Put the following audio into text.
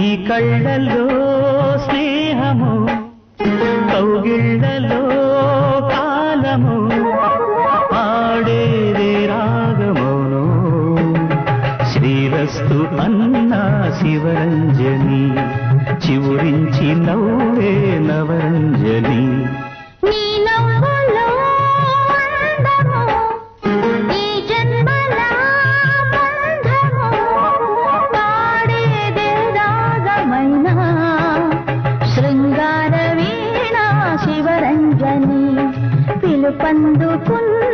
నీ కళ్ళల్లో స్నేహము కౌగిళ్ళలో కాలము ఆడేదే రాగమును. శ్రీరస్తు అన్నా శివరంజని చివురించి నవ్వే నవరంజని. పిలుపందుకున్న